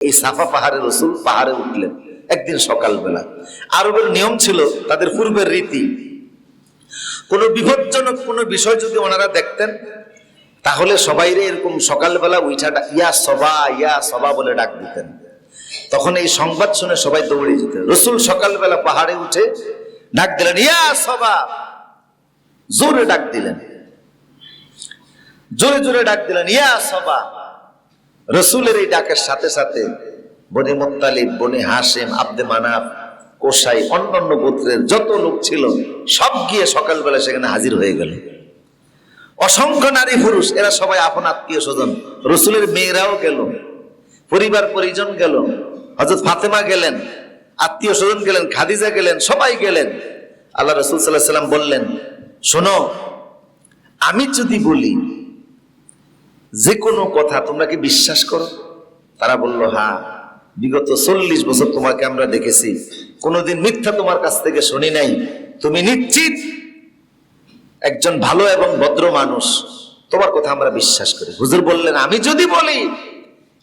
এই সাফা পাহাড়ে রসুল পাহাড়ে উঠলেন একদিন সকালবেলা। আরবের নিয়ম ছিল তাদের পূর্বের রীতি। কোনো বিপজ্জনক কোনো বিষয় যদি ওনারা দেখতেন, তাহলে সবাইরে এরকম সকালবেলা উইঠা ইয়া সবা ইয়া সবা বলে ডাক দিতেন। তখন এই সংবাদ শুনে সবাই দৌড়ে যেতেন। রসুল সকালবেলা পাহাড়ে উঠে ডাক দিলেন, ইয়া সবা! জোরে ডাক দিলেন। জোরে জোরে ডাক দিলেন, ইয়া সবা! রসুলের এই ডাকের সাথে সাথে বনি মোত্তালিব, বনি হাসিম আব্দে মানাফ, কোসাই, অন্যান্য গোত্রের যত লোক ছিল, সব গিয়ে সকালবেলা সেখানে হাজির হয়ে গেল। অসংখ্য নারী পুরুষ, এরা সবাই আপন আত্মীয় স্বজন। রসুলের মেয়েরাও গেল, পরিবার পরিজন গেল হজরত ফাতেমা গেলেন, আত্মীয় স্বজন গেলেন, খাদিজা গেলেন, সবাই গেলেন। আল্লাহ রসুল সাল্লাহ সাল্লাম বললেন, শোনো, আমি যদি বলি যে কোনো কথা তোমরা কি বিশ্বাস করো? তারা বলল হ্যাঁ বিগত চল্লিশ বছর তোমাকে আমরা দেখেছি। কোনোদিন মিথ্যা তোমার কাছ থেকে শুনি নাই। তুমি নিশ্চিত একজন ভালো এবং ভদ্র মানুষ। তোমার কথা আমরা বিশ্বাস করি। হুজুর বললেন, আমি যদি বলি,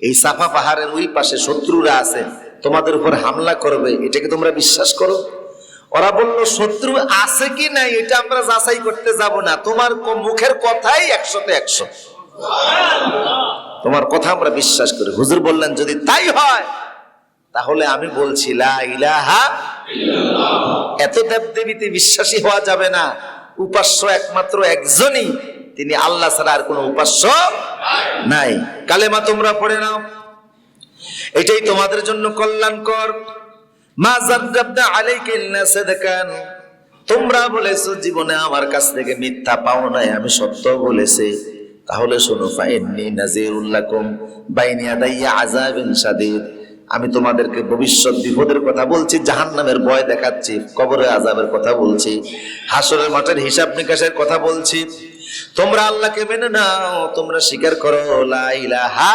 এই সাফা পাহাড়ের ওই পাশে শত্রুরা আছে, তোমাদের উপর হামলা করবে এটাকে তোমরা বিশ্বাস করো? ওরা বলল, শত্রু আছে কি নাই, এটা আমরা যাচাই করতে যাব না। তোমার মুখের কথাই একশোতে একশো। তোমার কথা আমরা বিশ্বাস করি। হুজুর বললেন, যদি তাই হয়, তাহলে আমি বলছি ইলাহা এত দেব দেবীতে বিশ্বাসী হওয়া যাবে না। উপাস্য একমাত্র একজনই। তিনি আল্লাহ ছাড়া আর কোনো উপাস্য নাই। কালেমা তোমরা পড়ে নাও। এটাই তোমাদের জন্য কল্যাণকর। মা জাদ্দাবনা আলাইকা ইল্লা সাদাকান। তোমরা বলেছ, জীবনে আমার কাছ থেকে মিথ্যা পাও নাই, আমি সত্য বলেছি। তাহলে শোনো, ফাইন্নি নাজিরুল লাকুম বাইনি আদাইয়া আযাবিন শাদীদ। আমি তোমাদেরকে ভবিষ্যৎ বিপদের কথা বলছি, জাহান্নামের ভয় দেখাচ্ছি, কবরে আযাবের কথা বলছি, হাসরের মাঠের হিসাব নিকাশের কথা বলছি। তোমরা আল্লাহকে মেনে নাও, তোমরা স্বীকার করো ইলাহা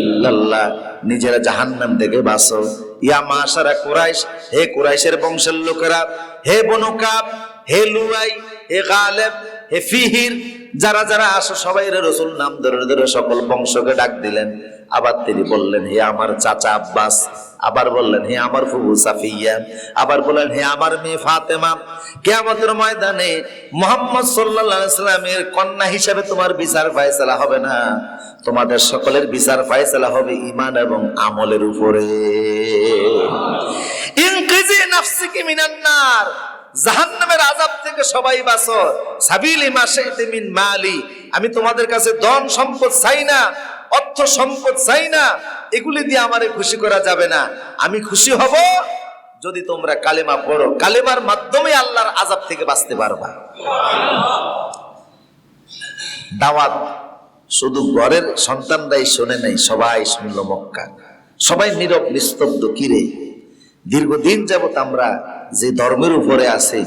ইল্লাল্লাহ, নিজেরা জাহান্নাম থেকে বাঁচো। ইয়া মাশারা কুরাইশ, হে কুরাইশের বংশের লোকেরা, হে বনুকাব হে লুয়াই, হে গালেব হে ফিহির, যারা যারা আসো সবাই রসুল নাম ধরে ধরে সকল বংশকে ডাক দিলেন। আবার তিনি বললেন, হে আমার চাচা আব্বাস। আবার বললেন, হে আমার ফুবু সাফিয়া। আবার বললেন, হে আমার মেয়ে ফাতেমা। কেয়ামতের ময়দানে মোহাম্মদ সাল্লাল্লাহু আলাইহি সাল্লামের কন্যা হিসেবে তোমার বিচার ফয়সালা হবে না। তোমাদের সকলের বিচার ফয়সালা হবে ইমান এবং আমলের উপরে। ইনকিজি নাফসিকি মিনান নার জাহান্নামের আযাব থেকে সবাই বাঁচো। সাবিলি মিন মালি। আমি তোমাদের কাছে ধন সম্পদ চাই না, অর্থ সম্পদ চাই না, এগুলি দিয়ে আমারে খুশি করা যাবে না। আমি খুশি হব যদি তোমরা কালেমা পড়ো। কালেমার মাধ্যমে আল্লাহর আযাব থেকে বাঁচতে পারবা। দাওয়াত শুধু ঘরের সন্তানরাই শোনে নাই, সবাই শুনল মক্কা। সবাই নীরব, নিস্তব্ধ, কিরে? দীর্ঘদিন যাবত আমরা যে ধর্মের উপরে আছে,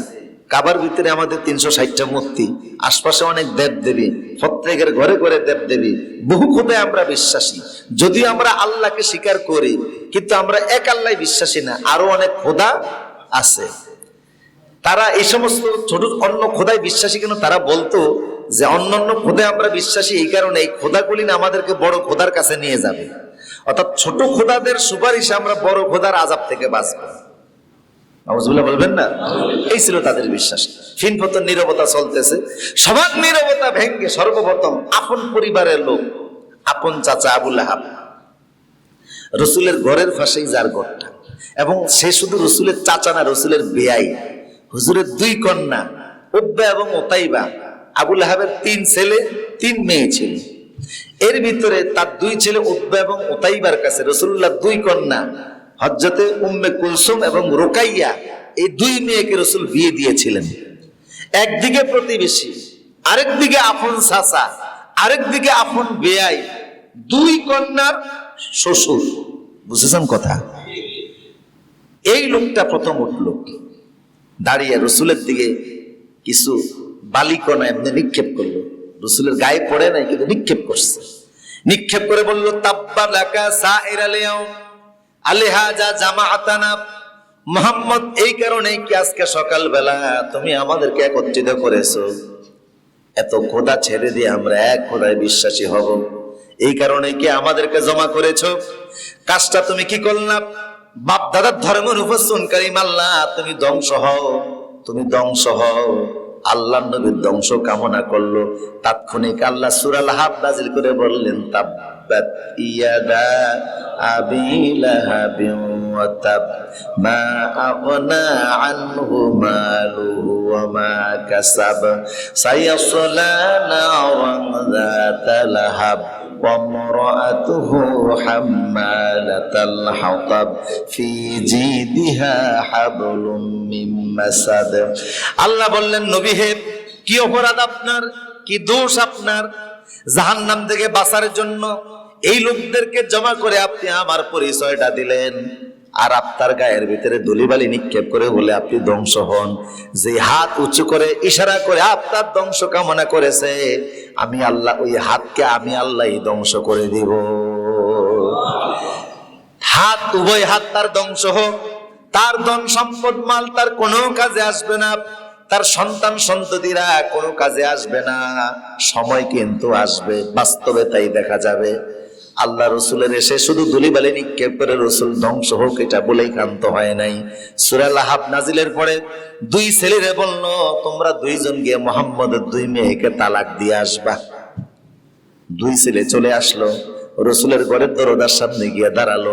কাবার ভিতরে আমাদের তিনশো ষাটটা মূর্তি, আশপাশে অনেক দেব দেবী প্রত্যেকের ঘরে ঘরে দেব দেবী বহু খোদায় আমরা বিশ্বাসী। যদিও আমরা আল্লাহকে স্বীকার করি, কিন্তু আমরা এক আল্লাহ বিশ্বাসী না, আরও অনেক খোদা আছে। তারা এই সমস্ত ছোট অন্য খোদায় বিশ্বাসী কেন? তারা বলতো যে অন্যান্য খোদায় আমরা বিশ্বাসী, এই কারণে এই খোদাগুলি না আমাদেরকে বড় খোদার কাছে নিয়ে যাবে। অর্থাৎ ছোট খোদাদের সুপারিশে আমরা বড় খোদার আজাব থেকে বাঁচবো। নওয়াজুল্লাহ বলবেন না? এই ছিল তাদের বিশ্বাস। ফিন ফতন নীরবতা চলতেছে। সবার নীরবতা ভেঙ্গে সর্বপ্রথম আপন পরিবারের লোক, আপন চাচা আবুল আহাব রসুলের ঘরের পাশেই যার ঘরটা। এবং সে শুধু রসুলের চাচা না, রসুলের বেয়াই হুজুরের দুই কন্যা, উব্বা এবং ওতাইবা আবুল আহাবের তিন ছেলে, তিন মেয়ে ছিল। এর ভিতরে তার দুই ছেলে উব্বা এবং ওতাইবার কাছে রসুল্লাহ দুই কন্যা। হজরতে উম্মে কুলসুম এবং রোকাইয়া এই দুই মেয়েকে রসুল বিয়ে দিয়েছিলেন। একদিকে প্রতিবেশী, আরেকদিকে আপন চাচা, আরেকদিকে আপন বেয়াই, দুই কন্যার শ্বশুর। বুঝেছেন কথা? এই লোকটা প্রথম উঠল দাঁড়িয়ে রসুলের দিকে কিছু বালিকণা এমনি নিক্ষেপ করল। রসুলের গায়ে পড়ে নাই, কিন্তু নিক্ষেপ করছে। নিক্ষেপ করে বলল তাব্বা লাকা সাইর আলিয়াউম আলিহাজা জামাআতানা। মোহাম্মদ, এই কারণেই কি আজকে সকালবেলা তুমি আমাদেরকে একত্রিত করেছ? এত খোদা ছেড়ে দিয়ে আমরা এক খোদায় বিশ্বাসী হব। এই কারণে কি আমাদেরকে জমা করেছ? কাজটা তুমি কি করলাম বাপ দাদার ধর্মের উপর সুনকারী মাল্লা, তুমি ধ্বংস হও। তুমি ধ্বংস হও। আল্লাহ নবীর ধ্বংস কামনা করল। তাৎক্ষণিক আল্লাহ সুরাল হাব নাজিল করে বললেন, তাব্বাত ইয়াদা আবি লাহাবিন ওয়া তাব, মা আগনা আনহু মালুহু ওয়া মা কাসাব সায়াসলা নারান যাতা লাহাব। وامرأته حمالة الحطب في جيدها حبل من مسد আল্লাহ বললেন নবী হে কি অপরাধ আপনার কি দোষ আপনার জাহান্নাম থেকে বাঁচার জন্য এই লোকদেরকে জমা করে আপনি আমার পরিচয়টা দিলেন আর আপনার গায়ের ভিতরে দলিবালি নিক্ষেপ করে বলে আপনি ধ্বংস হন। যে হাত উঁচু করে ইশারা করে আপনার ধ্বংস কামনা করেছে, আমি আল্লাহ, ওই হাতকে আমি আল্লাহ ধ্বংস করে দিব। হাত, উভয় হাত তার ধ্বংস হোক। তার ধন সম্পদ, মাল তার কোনো কাজে আসবে না। তার সন্তান, সন্ততিরা কোনো কাজে আসবে না। সময় কিন্তু আসবে, বাস্তবে তাই দেখা যাবে। আল্লাহ রসুলের এসে শুধু দুলিবালি নিক্ষেপ করে রসুল ধ্বংস হোক, এটা বলেই ক্ষান্ত হয় নাই। সুরাল হাব নাজিলের পরে দুই ছেলেরে বলল, তোমরা দুইজন গিয়ে মোহাম্মদের দুই মেয়েকে তালাক দিয়ে আসবা। দুই ছেলে চলে আসলো, রসুলের ঘরের দরজার সামনে গিয়ে দাঁড়াল।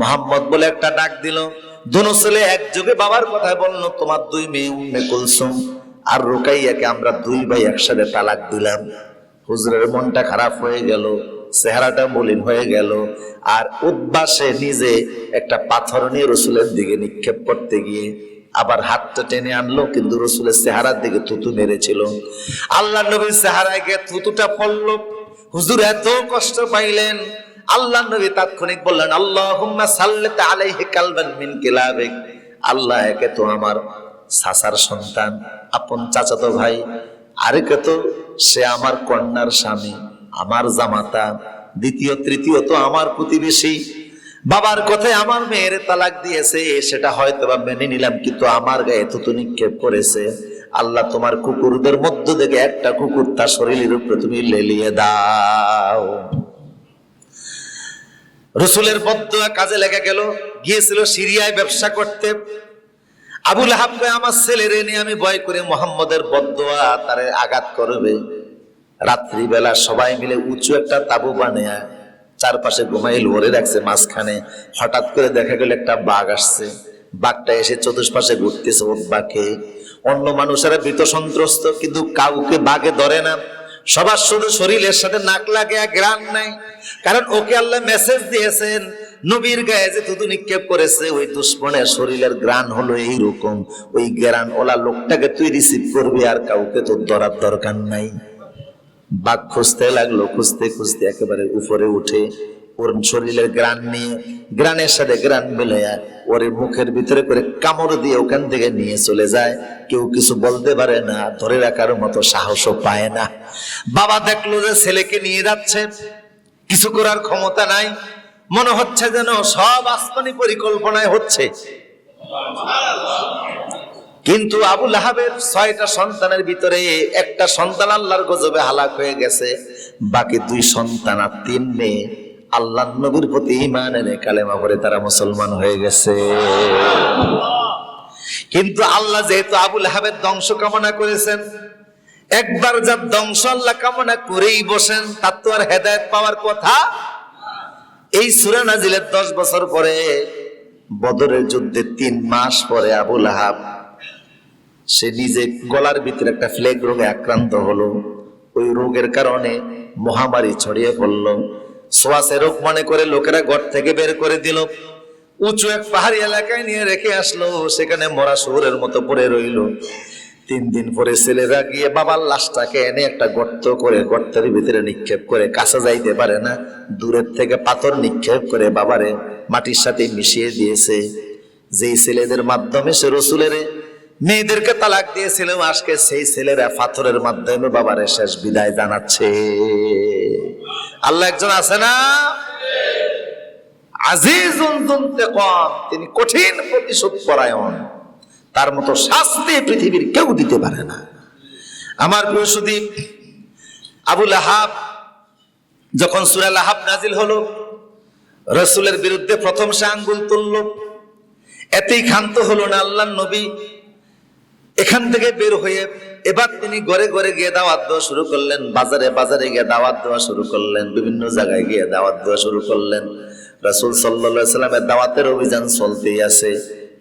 মোহাম্মদ বলে একটা ডাক দিল, দুনো ছেলে একযোগে বাবার কথা বলল, তোমার দুই মেয়ে উম্মে কুলসুম আর রোকাইয়াকে আমরা দুই ভাই একসাথে তালাক দিলাম। হুজুরের মনটা খারাপ হয়ে গেল। চেহারাটা মলিন হয়ে গেল। আর উদ্বাসে নিজে একটা পাথর নিয়ে রসুলের দিকে নিক্ষেপ করতে গিয়ে আবার হাতটা টেনে আনলো, কিন্তু রসুলের চেহারার দিকে থুতু মেরেছিল। আল্লাহ নবীর চেহারায় গিয়ে থুতুটা পড়ল। হুজুর এত কষ্ট পাইলেন। আল্লাহ নবী তাৎক্ষণিক বললেন আল্লাহ সাল্লাত আলাইহি কালবান মিন কিলাবিক। আল্লাহ একে তো আমার সাসার সন্তান, আপন চাচাতো ভাই। আরেকে তো সে আমার কন্যার স্বামী। আমার জামাতা দ্বিতীয় তৃতীয় তো আমার প্রতিবেশী। বাবার কথায় আমার মেয়ের তালাক দিয়েছে সেটা হয়তো বা মেনে নিলাম কিন্তু আমার গায়ে তো নিক্ষেপ করেছে। আল্লাহ তোমার কুকুরদের মধ্য থেকে একটা কুকুর তার শরীরের উপরে তুমি লেলিয়ে দাও। রসুলের বদুয়া কাজে লেগে গেল গিয়েছিল সিরিয়ায় ব্যবসা করতে। আবুল হাব কয়, আমার ছেলেরে নিয়ে আমি ভয় করে মোহাম্মদের বদুয়া তারে আঘাত করবে। রাত্রিবেলা সবাই মিলে উঁচু একটা তাবু বানিয়ে চারপাশে ঘুমাইল ওরে রাখছে মাঝখানে। হঠাৎ করে দেখা গেল একটা বাঘ আসছে। বাঘটা এসে চতুষ্পাশে ঘুরতেছে ওর বাঘে। অন্য মানুষেরা ভীত সন্ত্রস্ত কিন্তু কাউকে বাঘে ধরে না। সবার শুধু শরীরের সাথে নাক লাগে গ্রান নাই। কারণ ওকে আল্লাহ মেসেজ দিয়েছেন, নবীর গায়ে যে থুতু নিক্ষেপ করেছে, ওই দুশ্মনের শরীরের গ্রান হলো এইরকম। ওই গ্রান ওলা লোকটাকে তুই রিসিভ করবি আর কাউকে তোর ধরার দরকার নাই। বাঘ খুঁজতে লাগল, খুঁজতে খুঁজতে একেবারে উপরে উঠে ওর শরীরের গ্রান নিয়ে গ্রানের সাথে গ্রান মিলে ওর মুখের ভিতরে করে কামড় দিয়ে ওখান থেকে নিয়ে চলে যায়। কেউ কিছু বলতে পারে না, ধরে রাখার মতো সাহসও পায় না। বাবা দেখল যে ছেলেকে নিয়ে যাচ্ছে, কিছু করার ক্ষমতা নাই। মনে হচ্ছে যেন সব আসমানি পরিকল্পনায় হচ্ছে। কিন্তু আবুল আহাবের ছয়টা সন্তানের ভিতরে একটা সন্তান আল্লাহর গজবে হালাক হয়ে গেছে, বাকি দুই সন্তান আর তিন মেয়ে। আল্লাহ নবীর প্রতি ইমান এনে কালেমা করে তারা মুসলমান হয়ে গেছে। কিন্তু আল্লাহ যেহেতু আবুল আহাবের ধ্বংস কামনা করেছেন, একবার যার ধ্বংস আল্লাহ কামনা করেই বসেন, তার তো আর হেদায়ত পাওয়ার কথা। এই সুরা নাজিলের দশ বছর পরে বদরের যুদ্ধে তিন মাস পরে আবুল আহাব সে নিজে গলার ভিতরে একটা ফ্লেগ রোগে আক্রান্ত হলো। ওই রোগের কারণে মহামারী ছড়িয়ে পড়ল। সোয়াসে রোগ মনে করে লোকেরা ঘর থেকে বের করে দিল। উঁচু এক পাহাড়ি এলাকায় নিয়ে রেখে আসলো। সেখানে মরা শহরের মতো পড়ে রইল। তিন দিন পরে ছেলেরা গিয়ে বাবার লাশটাকে এনে একটা গর্ত করে, গর্তের ভিতরে নিক্ষেপ করে কাছে যাইতে পারে না। দূরের থেকে পাথর নিক্ষেপ করে বাবারে মাটির সাথে মিশিয়ে দিয়েছে। যেই ছেলেদের মাধ্যমে সে রসুলের মেয়েদেরকে তালাক দিয়েছিল, আজকে সেই ছেলেরা পাথরের মাধ্যমে বাবারে শেষ বিদায় জানাচ্ছে। আল্লাহ একজন আছে না? তিনি কঠিন প্রতিশোধ পরায়ণ। তার মতো শাস্তি পৃথিবীর কেউ দিতে পারে না। আমার সুদীপ আবুল আহাব যখন সুরাল আহাব নাজিল হলো, রসুলের বিরুদ্ধে প্রথম সে আঙ্গুল তুলল। এতেই ক্ষান্ত হলো না আল্লাহ নবী। এখান থেকে বের হয়ে এবার তিনি ঘরে ঘরে গিয়ে দাওয়াত দেওয়া শুরু করলেন, বাজারে বাজারে গিয়ে দাওয়াত দেওয়া শুরু করলেন, বিভিন্ন জায়গায় গিয়ে দাওয়াত দেওয়া শুরু করলেন। রাসুল সাল্লা সাল্লামের দাওয়াতের অভিযান চলতেই আছে।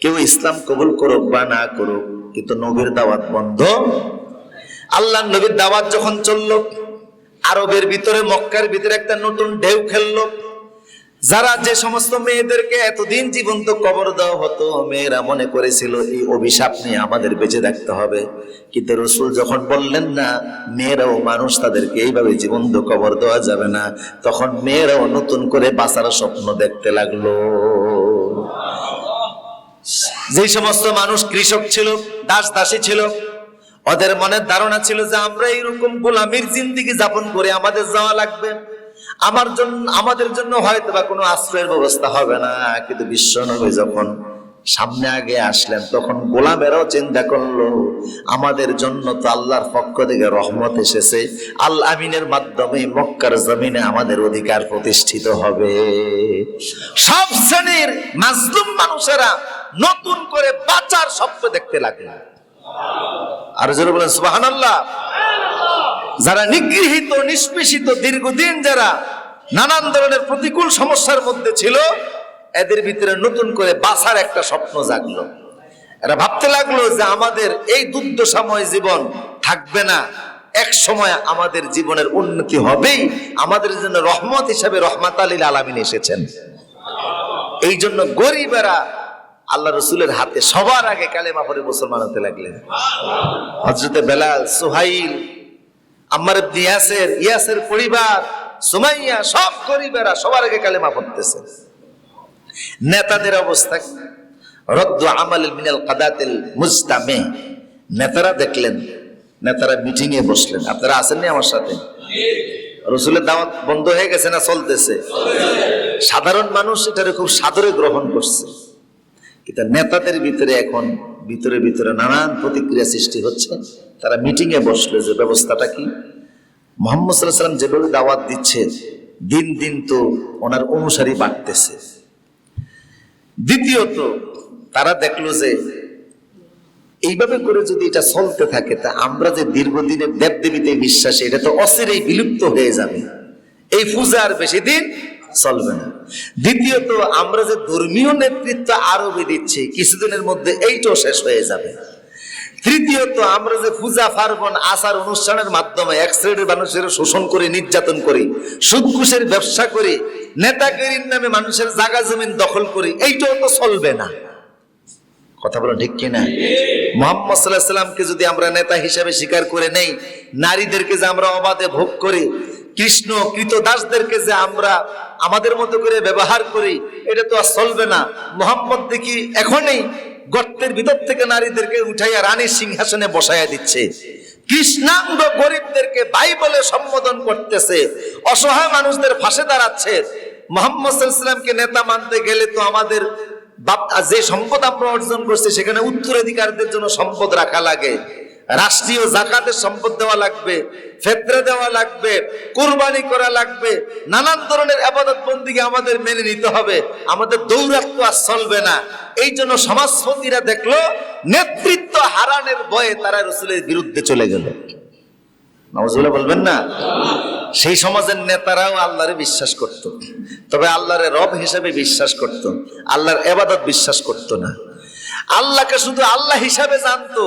কেউ ইসলাম কবুল করুক বা না করুক, কিন্তু নবীর দাওয়াত বন্ধ। আল্লাহ নবীর দাওয়াত যখন চলল, আরবের ভিতরে মক্কার ভিতরে একটা নতুন ঢেউ খেললো। যারা যে সমস্ত মেয়েদেরকে এতদিন জীবন্ত কবর দেওয়া হতো, মেয়েরা মনে করেছিল, এই অভিশাপ নিয়ে আমাদের বেঁচে থাকতে হবে। কিন্তু রসুল যখন বললেন না, মেয়েরাও মানুষ, তাদেরকে এইভাবে জীবন্ত কবর দেওয়া যাবে না। তখন মেয়েরাও নতুন করে বাঁচার স্বপ্ন দেখতে লাগল। যে সমস্ত মানুষ কৃষক ছিল দাস দাসী ছিল, ওদের মনের ধারণা ছিল যে আমরা এইরকম গোলামির জিন্দিগি যাপন করে আমাদের যাওয়া লাগবে। আমার জন্য, আমাদের জন্য হয়তো বা কোনো আশ্রয়ের ব্যবস্থা হবে না। কিন্তু বিশ্ব নবী যখন সামনে আগে আসলেন, তখন গোলামেরাও চিন্তা করল, আমাদের জন্য তো আল্লাহর পক্ষ থেকে রহমত এসেছে। আল আমিনের মাধ্যমে মক্কার জমিনে আমাদের অধিকার প্রতিষ্ঠিত হবে। সব শ্রেণির মাজলুম মানুষেরা নতুন করে বাঁচার স্বপ্ন দেখতে লাগল। আর জোরে বলেন সুবাহান আল্লাহ যারা নিগৃহীত, নিষ্পেষিত, দীর্ঘদিন যারা নানান ধরনের প্রতিকূল সমস্যার মধ্যে ছিল, এদের ভিতরে নতুন করে বাঁচার একটা স্বপ্ন জাগলো। এরা ভাবতে লাগল যে আমাদের এই দুর্দশাময় জীবন থাকবে না। এক সময় আমাদের জীবনের উন্নতি হবেই। আমাদের জন্য রহমত হিসাবে রহমাত আলীল আলামিন এসেছেন। এই জন্য গরিবেরা আল্লাহ রসুলের হাতে সবার আগে কালেমা পরে মুসলমান হতে লাগলেন। হজরতে বেলাল, সুহাইল ইবনে ইয়াসের ইয়াসের পরিবার, সুমাইয়া সব গরিবেরা সবার আগে কালেমা পড়তেছে। নেতাদের অবস্থা রদ্দ রদ্দু আমাল মিনাল কাদাতিল মুজতামে। নেতারা দেখলেন, নেতারা মিটিং এ বসলেন। আপনারা আসেননি আমার সাথে? রসুলের দাওয়াত বন্ধ হয়ে গেছে না চলতেছে? সাধারণ মানুষ এটারে খুব সাদরে গ্রহণ করছে। কিন্তু নেতাদের ভিতরে এখন, ভিতরে ভিতরে নানান প্রতিক্রিয়া সৃষ্টি হচ্ছে। তারা মিটিং এ বসল যে ব্যবস্থাটা কি? মোহাম্মদ সাল্লাম যেভাবে দাওয়াত দিচ্ছে, দিন দিন তো ওনার অনুসারী বাড়তেছে। দ্বিতীয়ত, তারা দেখল যে এইভাবে করে যদি এটা চলতে থাকে, তা আমরা যে দীর্ঘদিনের দেবদেবীতে বিশ্বাসী, এটা তো অসিরেই বিলুপ্ত হয়ে যাবে। এই পূজা আর বেশি দিন চলবে না। দ্বিতীয়ত, আমরা যে ধর্মীয় নেতৃত্ব আরোপে দিচ্ছি, কিছুদিনের মধ্যে এইটাও শেষ হয়ে যাবে। তৃতীয়ত, আমরা যে পূজা, পার্বণ, আচার অনুষ্ঠানের মাধ্যমে এক শ্রেণির মানুষের শোষণ করে, নির্যাতন করি সুদকুশের ব্যবসা করি, নেতাগিরির নামে মানুষের জায়গা জমিন দখল করি, এইটাও তো চলবে না। কথা বলো ঠিক কিনা? মোহাম্মদ সাল্লাহ সাল্লামকে যদি আমরা নেতা হিসাবে স্বীকার করে নেই, নারীদেরকে যে আমরা অবাধে ভোগ করি কৃষ্ণ কৃত দাসদেরকে যে আমরা আমাদের মতো করে ব্যবহার করি, এটা তো আর চলবে না। মোহাম্মদ দেখি এখনই গর্তের ভিতর থেকে নারীদেরকে উঠাইয়া রানীর সিংহাসনে বসাইয়া দিচ্ছে। কৃষ্ণাঙ্গ গরিবদেরকে ভাই বলে সম্বোধন করতেছে, অসহায় মানুষদের ফাঁসে দাঁড়াচ্ছে। মোহাম্মদ সাল্লামকে নেতা মানতে গেলে তো আমাদের যে সম্পদ আমরা অর্জন করছি, সেখানে উত্তরাধিকারদের জন্য সম্পদ রাখা লাগে। রাষ্ট্রীয় জাকাতের সম্পদ দেওয়া লাগবে, ফেতরা দেওয়া লাগবে, কোরবানি করা লাগবে, নানান ধরনের আবাদত বন্দিকে আমাদের মেনে নিতে হবে, আমাদের দৌরাত্ম আর চলবে না এই জন্য সমাজপতিরা দেখল, নেতৃত্ব হারানের ভয়ে তারা রসুলের বিরুদ্ধে চলে গেল নজরুল্লাহ বলবেন না সেই সমাজের নেতারাও আল্লাহরে বিশ্বাস করত। তবে আল্লাহরে রব হিসেবে বিশ্বাস করত। আল্লাহর এবাদত বিশ্বাস করত না আল্লাহকে শুধু আল্লাহ হিসাবে জানতো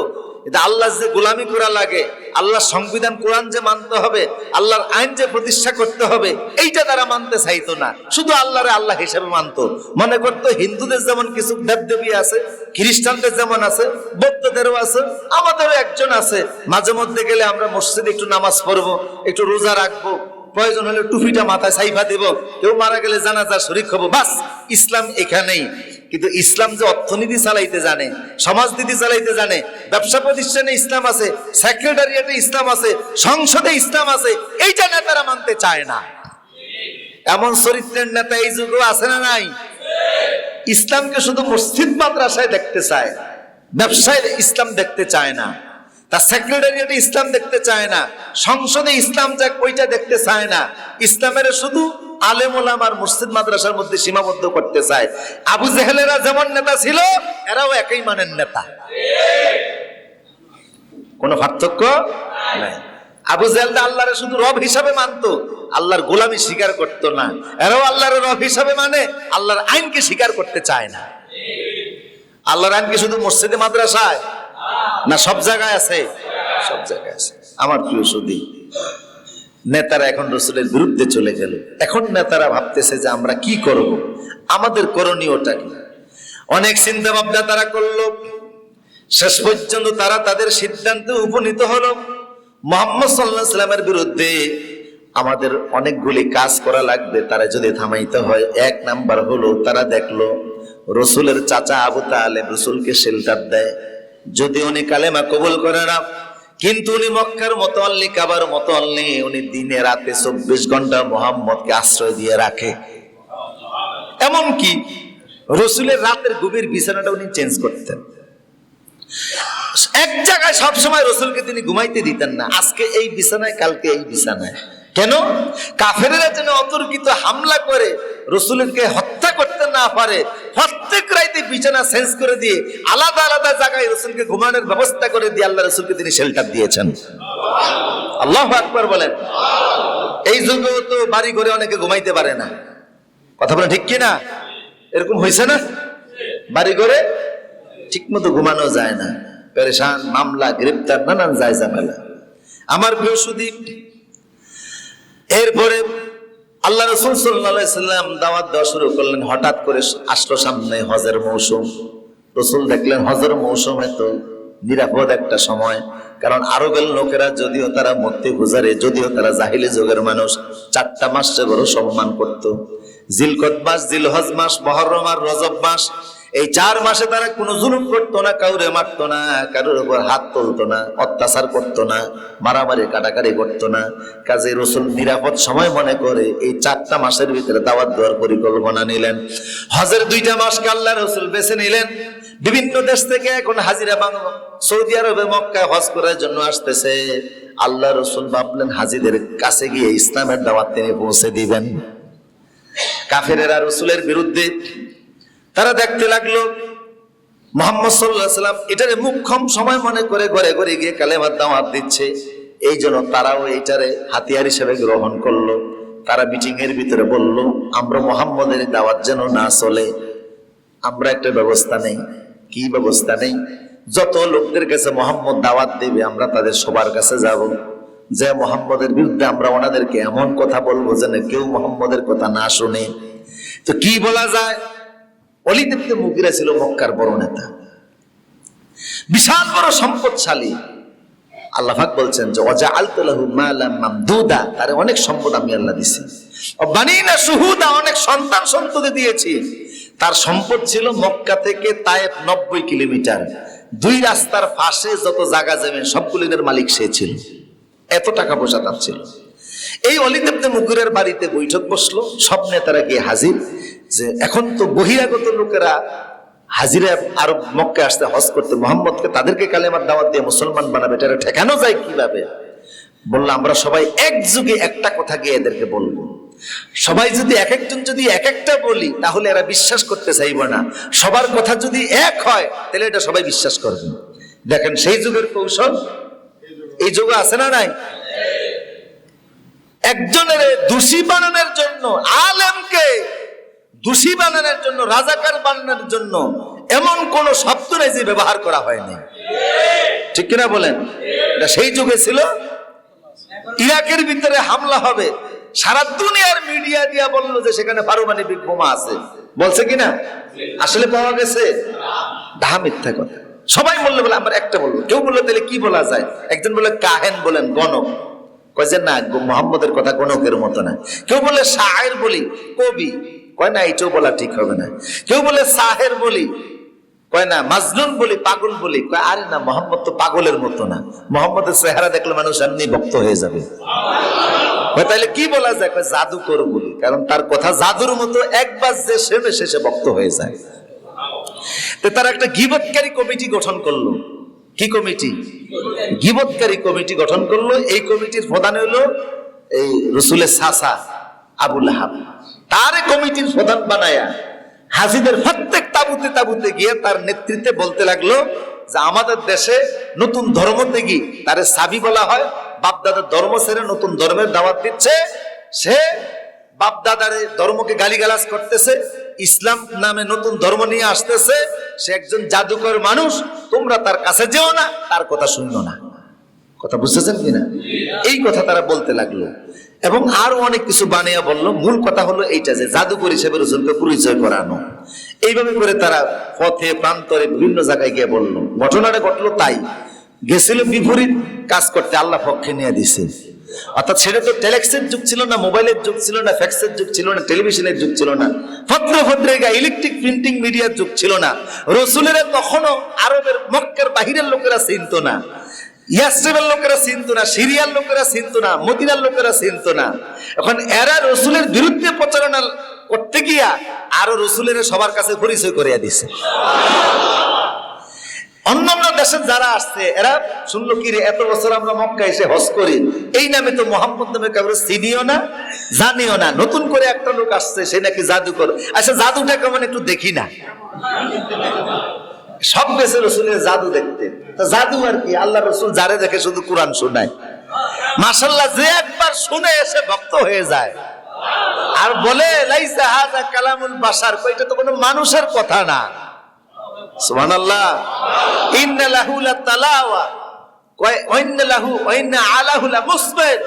এটা আল্লাহ যে গোলামি করা লাগে, আল্লাহর সংবিধান কোরআন যে মানতে হবে, আল্লাহর আইন যে প্রতিষ্ঠা করতে হবে, এইটা তারা মানতে চাইতো না। শুধু আল্লাহরে আল্লাহ হিসেবে মানতো। মনে করতো হিন্দুদের যেমন কিছু দেবদেবী আছে, খ্রিস্টানদের যেমন আছে, বৌদ্ধদেরও আছে, আমাদেরও একজন আছে। মাঝে মধ্যে গেলে আমরা মসজিদে একটু নামাজ পড়ব, একটু রোজা রাখব। প্রয়োজন হলে টুপিটা মাথায় সাইফা দিব। কেউ মারা গেলে জানাজা শরিক হব। বাস, ইসলাম এখানেই। কিন্তু ইসলাম যে অর্থনীতি চালাইতে জানে, সমাজনীতি চালাইতে জানে, ব্যবসা প্রতিষ্ঠানে ইসলাম আছে, সেক্রেটারিয়েটে ইসলাম আছে, সংসদে ইসলাম আছে, এইটা নেতারা মানতে চায় না। এমন চরিত্রের নেতা এই যুগেও আছে না নাই? ইসলামকে শুধু মসজিদ মাদ্রাসায় দেখতে চায়, ব্যবসায় ইসলাম দেখতে চায় না। তার সেক্রেটারিয়েটে ইসলাম দেখতে চায় না, সংসদে ইসলাম যাক ওইটা দেখতে চায় না। ইসলামের শুধু আলেম ওলামার মসজিদ মাদ্রাসার মধ্যে সীমাবদ্ধ করতে চায়। আবু জেহেলেরা যেমন নেতা ছিল, এরাও একই মানের নেতা। কোনো পার্থক্য? নাই। আবু জেহেলদা আল্লাহরে শুধু রব হিসাবে মানতো, আল্লাহর গোলামি স্বীকার করতো না। এরাও আল্লাহর রব হিসাবে মানে আল্লাহর আইনকে স্বীকার করতে চায় না। আল্লাহর আইনকে শুধু মসজিদে মাদ্রাসায়? না, সব জায়গায় আছে? সব জায়গায় আছে। আমার প্রিয় সুদী নেতারা এখন রসুলের বিরুদ্ধে চলে গেল। এখন নেতারা ভাবতেছে যে আমরা কি করব? আমাদের করণীয়টা কি? অনেক চিন্তা ভাবনা তারা করল। শেষ পর্যন্ত তারা তাদের সিদ্ধান্তে উপনীত হলো। মোহাম্মদ সাল্লাহ সাল্লামের বিরুদ্ধে আমাদের অনেকগুলি কাজ করা লাগবে। তারা যদি থামাইতে হয়, এক নাম্বার হলো তারা দেখল রসুলের চাচা আবু তালেব রসুলকে শেল্টার দেয়। যদি উনি কালেমা কবুল করে না, কিন্তু উনি মক্কার মতো অল্লি কাবার মতো অল্লি উনি দিনে রাতে চব্বিশ ঘণ্টা মোহাম্মদকে আশ্রয় দিয়ে রাখে। এমন কি রসুলের রাতের গভীর বিছানাটা উনি চেঞ্জ করতেন। এক জায়গায় সবসময় রসুলকে তিনি ঘুমাইতে দিতেন না। আজকে এই বিছানায়, কালকে এই বিছানায়। কেন? কাফেরেরা যেন অতর্কিত হামলা করে, রসুলকে হত্যা করতে না পারে, প্রত্যেক রাইতে বিছানা চেঞ্জ করে দিয়ে, আলাদা আলাদা জায়গায় রসুলকে ঘুমানোর ব্যবস্থা করে দিয়ে আল্লাহ রসুলকে তিনি শেল্টার দিয়েছেন। আল্লাহ আকবর বলেন। এই যুগেও তো বাড়ি ঘরে অনেকে ঘুমাইতে পারে না। কথা বলেন ঠিক কি না এরকম হয়েছে না? বাড়ি ঘরে ঠিক মতো ঘুমানো যায় না। পেরেশান, মামলা, গ্রেপ্তার, নানান যায় ঝামেলা। আমার প্রিয় সুদীপ এরপরে আল্লাহ রসুল সাল্লাম দাওয়াত দেওয়া শুরু করলেন, হঠাৎ করে আসলো সামনে হজের মৌসুম। রসুল দেখলেন হজের মৌসুমে তো নিরাপদ একটা সময়, কারণ আরবের লোকেরা যদিও তারা মূর্তি গুজারে, যদিও তারা জাহিলি যুগের মানুষ, চারটা মাস যে বড় সম্মান করত। জিলকত মাস, জিলহজ মাস, মহরম আর রজব মাস এই চার মাসে তারা কোনো জুলুম করতো না, কাউরে মারতো না, কারোর উপর হাত তুলতো না, অত্যাচার করতো না, মারামারি কাটাকারি করতো না। কাজে রসুল নিরাপদ সময় মনে করে এই চারটা মাসের ভিতরে দাওয়াত দেওয়ার পরিকল্পনা নিলেন। হজের দুইটা মাসকে আল্লাহ রসুল বেছে নিলেন। বিভিন্ন দেশ থেকে এখন হাজিরা বাংলা সৌদি আরবে মক্কায় হজ করার জন্য আসতেছে। আল্লাহ রসুল ভাবলেন, হাজিদের কাছে গিয়ে ইসলামের দাওয়াত তিনি পৌঁছে দিবেন। কাফেরেরা রসুলের বিরুদ্ধে তারা দেখতে লাগল, মোহাম্মদ সাল্লাহ সাল্লাম এটারে মুখ্যম সময় মনে করে ঘরে ঘরে গিয়ে কালেমার দাওয়াত দিচ্ছে। এই জন্য তারাও এইটারে হাতিয়ার হিসেবে গ্রহণ করল। তারা মিটিং এর ভিতরে বলল, আমরা মোহাম্মদের দাওয়াত যেন না চলে, আমরা একটা ব্যবস্থা নেই। কি ব্যবস্থা নেই? যত লোকদের কাছে মোহাম্মদ দাওয়াত দেবে, আমরা তাদের সবার কাছে যাব। যে মোহাম্মদের বিরুদ্ধে আমরা ওনাদেরকে এমন কথা বলব যেন কেউ মোহাম্মদের কথা না শুনে। তো কি বলা যায়? অলিদেবতে মুগিরা ছিল মক্কার বড় নেতা। বিশাল বড় সম্পদশালী। বলছেন যে অজা মালাম মামদুদা। তারে অনেক সম্পদ আমি আল্লাহ দিছি। বানিনা সুহুদা অনেক সন্তান সন্ততি দিয়েছি। তার সম্পদ ছিল মক্কা থেকে তায়েফ নব্বই কিলোমিটার। দুই রাস্তার পাশে যত জায়গা জমিন সবগুলির মালিক সে ছিল। এত টাকা পয়সা তার ছিল। এই অলিদেবতে মুগুরের বাড়িতে বৈঠক বসল। সব নেতারা গিয়ে হাজির। যে এখন তো বহিরাগত লোকেরা হাজিরা আরব মক্কে আসতে হজ করতে, মোহাম্মদকে তাদেরকে কালেমার দাওয়াত দিয়ে মুসলমান বানাবে, এটা ঠেকানো যায় কীভাবে? বলল, আমরা সবাই এক যুগে একটা কথা গিয়ে এদেরকে বলব। সবাই যদি এক একজন যদি এক একটা বলি, তাহলে এরা বিশ্বাস করতে চাইব না। সবার কথা যদি এক হয়, তাহলে এটা সবাই বিশ্বাস করবে। দেখেন, সেই যুগের কৌশল, এই যুগে আছে না নাই? একজনের দোষী বানানোর জন্য আলেমকে দোষী বানানোর জন্য, রাজাকার বানানোর জন্য এমন কোন শব্দ নেই যে ব্যবহার করা হয়নি। ঠিক কিনা বলেন? এটা সেই যুগে ছিল। ইরাকের ভিতরে হামলা হবে। সারা দুনিয়ার মিডিয়া দিয়া বলল যে সেখানে পারমাণবিক বোমা আছে। বলছে কিনা? আসলে পাওয়া গেছে? ডাহা মিথ্যা কথা। সবাই বলল, বলে আমার একটা বলল। কেউ বলল, তাহলে কি বলা যায়? একজন বলে, কাহেন বলেন, গণক। কয় যে, না মোহাম্মদের কথা গণকের মতো না। কেউ বলে শাহের বলি, কবি। কয় না এটাও বলা ঠিক হবে না। কেউ বলে সাহের বলি, কয় না, মাজনুন বলি, পাগল বলি, কয় আরে না, মোহাম্মদ তো পাগলের মতো না। মোহাম্মদের চেহারা দেখলে মানুষ এমনি ভক্ত হয়ে যাবে। তাহলে কি বলা যায়? জাদুকর বলি, কারণ তার কথা জাদুর মতো একবার যে শুনে শেষে ভক্ত হয়ে যায়। তো তারা একটা গিবৎকারী কমিটি গঠন করল। কি কমিটি? গিবৎকারী কমিটি গঠন করল। এই কমিটির প্রধান হলো এই রসুলের সাসা আবুল আহাব তার কমিটির প্রধান বানায়া হাজিদের প্রত্যেক তাবুতে তাবুতে গিয়ে তার নেতৃত্বে বলতে লাগল যে আমাদের দেশে নতুন ধর্ম থেকে তারে সাবি বলা হয়। বাপদাদার ধর্ম ছেড়ে নতুন ধর্মের দাওয়াত দিচ্ছে। সে বাপদাদারে ধর্মকে গালিগালাজ করতেছে। ইসলাম নামে নতুন ধর্ম নিয়ে আসতেছে। সে একজন জাদুকর মানুষ। তোমরা তার কাছে যেও না, তার কথা শুনলো না। কথা বুঝতেছেন কিনা? এই কথা তারা বলতে লাগল। এবং আরও অনেক কিছু বানিয়ে বলল, মূল কথা হলো এইটা যে জাদুকর হিসেবে রসুলকে পরিচয় করানো। এইভাবে করে তারা পথে, প্রান্তরে বিভিন্ন জায়গায় গিয়ে বলল। ঘটনাটা ঘটলো তাই। গেছিল বিপরীত কাজ করতে আল্লাহ পক্ষে নিয়ে দিছে। অর্থাৎ সেটা তো টেলেক্সের যুগ ছিল না, মোবাইলের যুগ ছিল না, ফ্যাক্সের যুগ ছিল না, টেলিভিশনের যুগ ছিল না, ভদ্র ভদ্রেগা ইলেকট্রিক প্রিন্টিং মিডিয়ার যুগ ছিল না। রসুলেরা তখনও আরবের মক্কের বাহিরের লোকেরা চিনত না। ইয়াসরিবের লোকেরা চিনত না, সিরিয়ার লোকেরা চিনত না, মদিনার লোকেরা চিনত না। এখন এরা রসুলের বিরুদ্ধে প্রচারণা করতে গিয়া আরও রসুলের সবার কাছে পরিচয় করিয়া দিছে। অন্যান্য দেশের যারা আসছে, এরা শুনলো, কি রে, এত বছর আমরা মক্কা এসে হজ করি। এই নামে তো মোহাম্মদ নামে কাউকে চিনিও না, জানিও না। নতুন করে একটা লোক আসছে, সে নাকি জাদুকর। আচ্ছা জাদুটা কেমন একটু দেখি না। সব দেশে রসুলের জাদু দেখতে। তা জাদু আর কি? আল্লাহ রসুল যারে দেখে শুধু কোরআন শোনায়। মাসাল্লাহ যে একবার শুনে এসে ভক্ত হয়ে যায়। আর বলে, লাইসা হাজা কালামুল বাসার কইটা তো কোনো মানুষের কথা না। সুবহানাল্লাহ। ইন্না লাহু লাতালাওয়া কয় ওয়াইন্না লাহু ওয়াইন্না আলাহু লামুসবির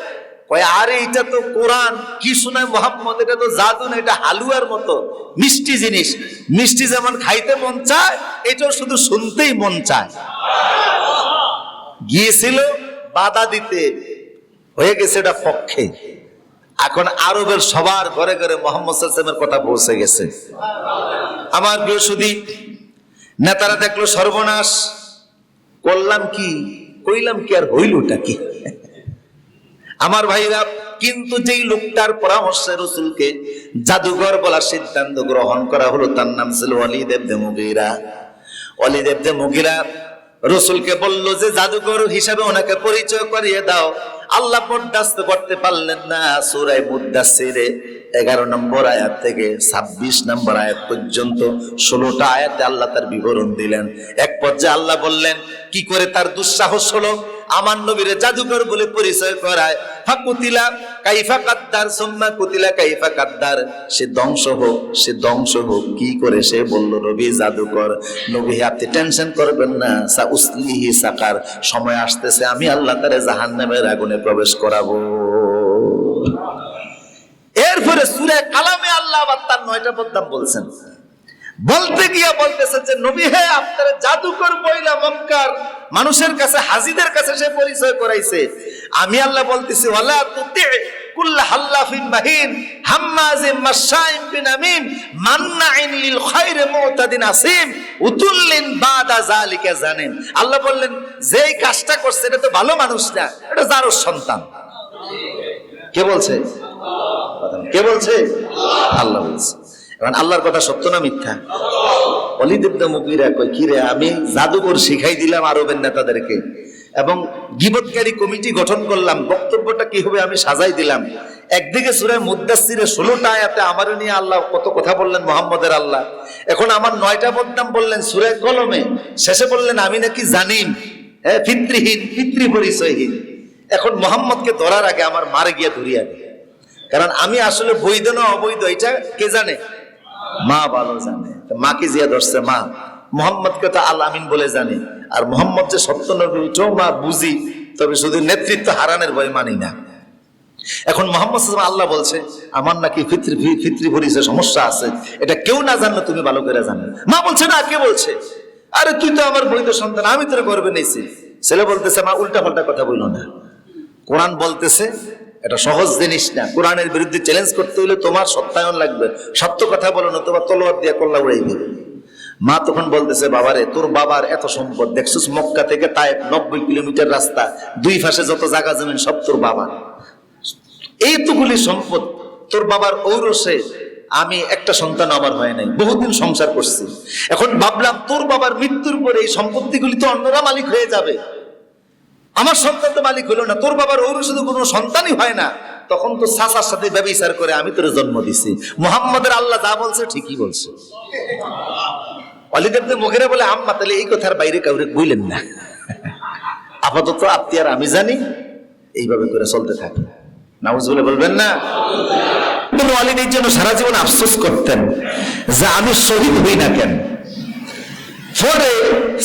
কয়, আরে, এটা তো কোরআন। কি শোনায় মোহাম্মদ? এটা তো জাদু না, এটা হালুয়ার মতো। মিষ্টি জিনিস। মিষ্টি যেমন খাইতে মন চায়, এটাও শুধু শুনতেই মন চায়। গিয়েছিল বাধা দিতে। হয়ে গেছে এটা পক্ষে। এখন আরবের সবার ঘরে ঘরে মোহাম্মদ কথা পৌঁছে গেছে। আমার সুদী, নেতারা দেখল সর্বনাশ। করলাম কি? কইলাম কি আর হইলটা কি? আমার ভাইরা, কিন্তু যেই লোকটার পরামর্শে রসুলকে জাদুঘর বলার সিদ্ধান্ত গ্রহণ করা হলো, তার নাম ছিল অলিদেব দে মুগিরা। অলিদেব দে মুগিরা রসুলকে বলল যে, জাদুঘর হিসাবে ওনাকে পরিচয় করিয়ে দাও। আল্লাহ বরদাস্ত করতে পারলেন না সুরাই মুদাসিরে এগারো নম্বর আয়াত থেকে ছাব্বিশ নম্বর আয়াত পর্যন্ত ষোলোটা আয়াতে আল্লাহ তার বিবরণ দিলেন। এক পর্যায়ে আল্লাহ বললেন, কি করে তার দুঃসাহস হলো? আমার নবীরে জাদুকর বলে পরিচয় করায়। ফাকুতিলা কাইফা কাদ্দার, সোম্মা কুতিলা কাইফা কাদ্দার। সে ধ্বংস হোক, সে ধ্বংস হোক, কি করে সে বলল রবি জাদুকর। নবী, আপনি টেনশন করবেন না। সা উসলিহি সাকার। সময় আসতেছে, আমি আল্লাহ তারে জাহান্নামের আগুনে প্রবেশ করাবো। এরপরে সুরে কালামে আল্লাহ আবার তার নয়টা বদনাম বলছেন। বলতে গিয়া বলতেছে যে, নবী হে, আপনার জাদুকর বইলা মক্কার মানুষের কাছে, হাজিদের কাছে সে পরিচয় করাইছে। আমি আল্লাহ বলতেছি, ওয়ালা তুতি কুল্লা হাল্লাফিন মাহিন হাম্মাজিম মাশাইম বিনামিম মান্নাইন লিল খায়রি মুতাদিন আসিম, উতুল্লিন বাদা জালিকা জানেন আল্লাহ বললেন, যেই কাজটা করছে, এটা তো ভালো মানুষ না, এটা যারও সন্তান। কে বলছে? কে বলছে? আল্লাহ বলছে। এখন আল্লাহর কথা সত্য না মিথ্যা? অলিদেবদা মুগিরা কি রে, আমি জাদুকর শিখাই দিলাম আরবের নেতাদেরকে এবং গিবতকারী কমিটি গঠন করলাম। বক্তব্যটা কি হবে আমি সাজাই দিলাম। একদিকে সুরায় মুদাসিরে ষোলোটা আয়াতে আমারও নিয়ে আল্লাহ কত কথা বললেন মোহাম্মদের আল্লাহ। এখন আমার নয়টা বদনাম বললেন সুরায় কলমে। শেষে বললেন, আমি নাকি জানিম। হ্যাঁ পিতৃহীন পিতৃ পরিচয়হীন। এখন মোহাম্মদকে ধরার আগে আমার মারে গিয়ে ধরিয়া দেয় কারণ আমি আসলে বৈধ না অবৈধ, এটা কে জানে? মা ভালো জানে। মাকে জিয়া ধরছে? মা। মোহাম্মদকে তো আল আমিন বলে জানি। আর মোহাম্মদ যে সত্য নবী মা বুঝি, তবে শুধু নেতৃত্ব হারানের ভয় মানি না। এখন মোহাম্মদ আল্লাহ বলছে, আমার নাকি ফিত্রি ফিত্রি সমস্যা আছে। এটা কেউ না জানলে তুমি ভালো করে জানো। মা বলছে, না, কে বলছে? আরে, তুই তো আমার বৈধ সন্তান, আমি তোর গর্বে নিয়েছি ছেলে বলতেছে, মা উল্টা পাল্টা কথা বলল না। কোরআন বলতেছে এটা সহজ জিনিস না। কোরআনের বিরুদ্ধে চ্যালেঞ্জ করতে হলে তোমার সত্যায়ন লাগবে। সত্য কথা বলো না তোমার তলোয়ার দিয়ে কল্লা উড়াই দেবে। মা তখন বলতেছে, বাবারে, তোর বাবার এত সম্পদ। দেখছিস মক্কা থেকে তায়েব নব্বই কিলোমিটার রাস্তা। দুই পাশে যত জায়গা জমিন, সব তোর বাবার। এইটুকুলি সম্পদ তোর বাবার ঔরসে। আমি একটা সন্তান আমার হয় নাই। বহুদিন সংসার করছি। এখন ভাবলাম, তোর বাবার মৃত্যুর পরে এই সম্পত্তিগুলি তো অন্যরা মালিক হয়ে যাবে। আমার সন্তান তো মালিক হলো না, তোর বাবার ওর শুধু কোনো সন্তানই হয় না। তখন তো সাসার সাথে ব্যবচার করে আমি তোর জন্ম দিছি। মোহাম্মদের আল্লাহ যা বলছে ঠিকই বলছে। অলিদেবদের মুখেরা বলে, আম্মা, তাহলে এই কথার বাইরে কাউরে বইলেন না। আপাতত আপনি আর আমি জানি, এইভাবে করে চলতে থাকে। নাউজ বলে বলবেন না? কিন্তু ওয়ালিদ এই জন্য সারা জীবন আফসোস করতেন যে আমি শহীদ হই না কেন? পরে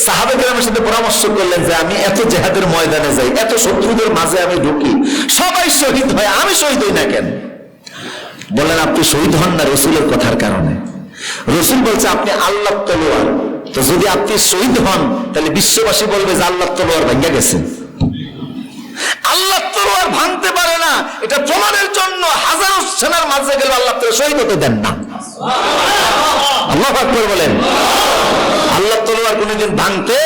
সাহাবেদের সাথে পরামর্শ করলেন যে, আমি এত জেহাদের ময়দানে যাই, এত শত্রুদের মাঝে আমি ঢুকি, সবাই শহীদ হয়, আমি শহীদ হই না কেন? বলেন আপনি শহীদ হন না রসুলের কথার কারণে। রসুল বলছে, আপনি আল্লাহ তলোয়ার। তো যদি আপনি শহীদ হন, তাহলে বিশ্ববাসী বলবে যে আল্লাহ তলোয়ার ভেঙে গেছে। আল্লাহ তলোয়ার ভাঙতে পারে না। এটা প্রমাণের জন্য হাজারো সেনার মাঝে গেলে আল্লাহ শহীদ হতে দেন না। আল্লাহ বলেন। তলোয়ার কোনোদিন ভাঙতে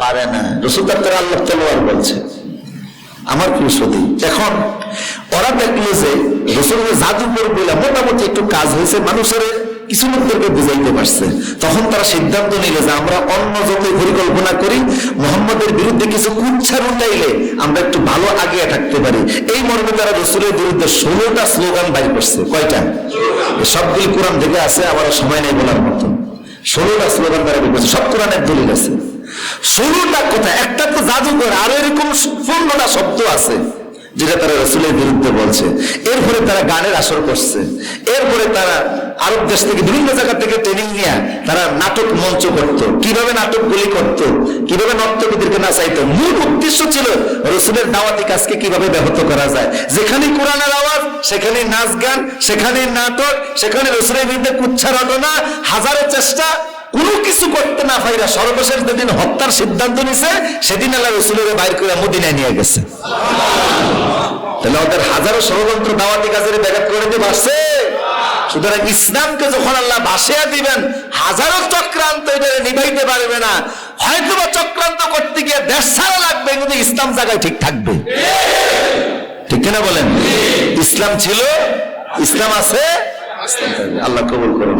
পারে না। রসুল ডাক্তার আল্লাহ তলোয়ার বলছে, আমার প্রিয় সতী, এখন ওরা দেখল যে রসুলের জাদুকর বলে মোটামুটি একটু কাজ হয়েছে, মানুষের কিছু লোকদেরকে বুঝাইতে পারছে। তখন তারা সিদ্ধান্ত নিল যে আমরা অন্য যত পরিকল্পনা করি, মোহাম্মদের বিরুদ্ধে কিছু কুচ্ছার উঠাইলে আমরা একটু ভালো আগে থাকতে পারি। এই মর্মে তারা রসুলের বিরুদ্ধে ষোলোটা স্লোগান বাইর করছে। কয়টা? সবগুলি কোরআন থেকে আছে, আবার সময় নেই বলার মতন ষোলোটা স্লোগান তারা করছে সব কোরআনের দলিল আছে। ষোলোটা একটা তো জাদুঘর, আরও এরকম পনেরোটা শব্দ আছে, যেটা তারা রসুলের বিরুদ্ধে বলছে। এরপরে তারা গানের আসর করছে। এরপরে তারা আরব দেশ থেকে বিভিন্ন জায়গা থেকে ট্রেনিং নিয়ে তারা নাটক মঞ্চ করত। কীভাবে নাটকগুলি করত, কীভাবে নর্তকীদেরকে নাচাইতো, মূল উদ্দেশ্য রসুলের দাওয়াতি কাজকে কীভাবে ব্যাহত করা যায়? যেখানে কোরআনের আওয়াজ সেখানে নাচ গান সেখানে নাটক, সেখানে রসুলের বিরুদ্ধে কুচ্ছা রটনা, হাজারো চেষ্টা, কোনো কিছু করতে না পাইরা সর্বশেষ যেদিন হত্যার সিদ্ধান্ত নিছে, সেদিন আল্লাহ রসুলের বাইর করে মদিনায় নিয়ে গেছে। তাহলে ওদের হাজারো ষড়যন্ত্র দাওয়াতি কাজের ব্যাঘাত করে দিয়ে সুতরাং ইসলামকে যখন আল্লাহ বাসিয়া দিবেন, হাজারো চক্রান্ত এটা নিভাইতে পারবে না। হয়তো বা চক্রান্ত করতে গিয়ে দেশ ছাড়া লাগবে, কিন্তু ইসলাম জায়গায় ঠিক থাকবে। ঠিক কিনা বলেন? ইসলাম ছিল, ইসলাম আছে। আল্লাহ কবুল করুন।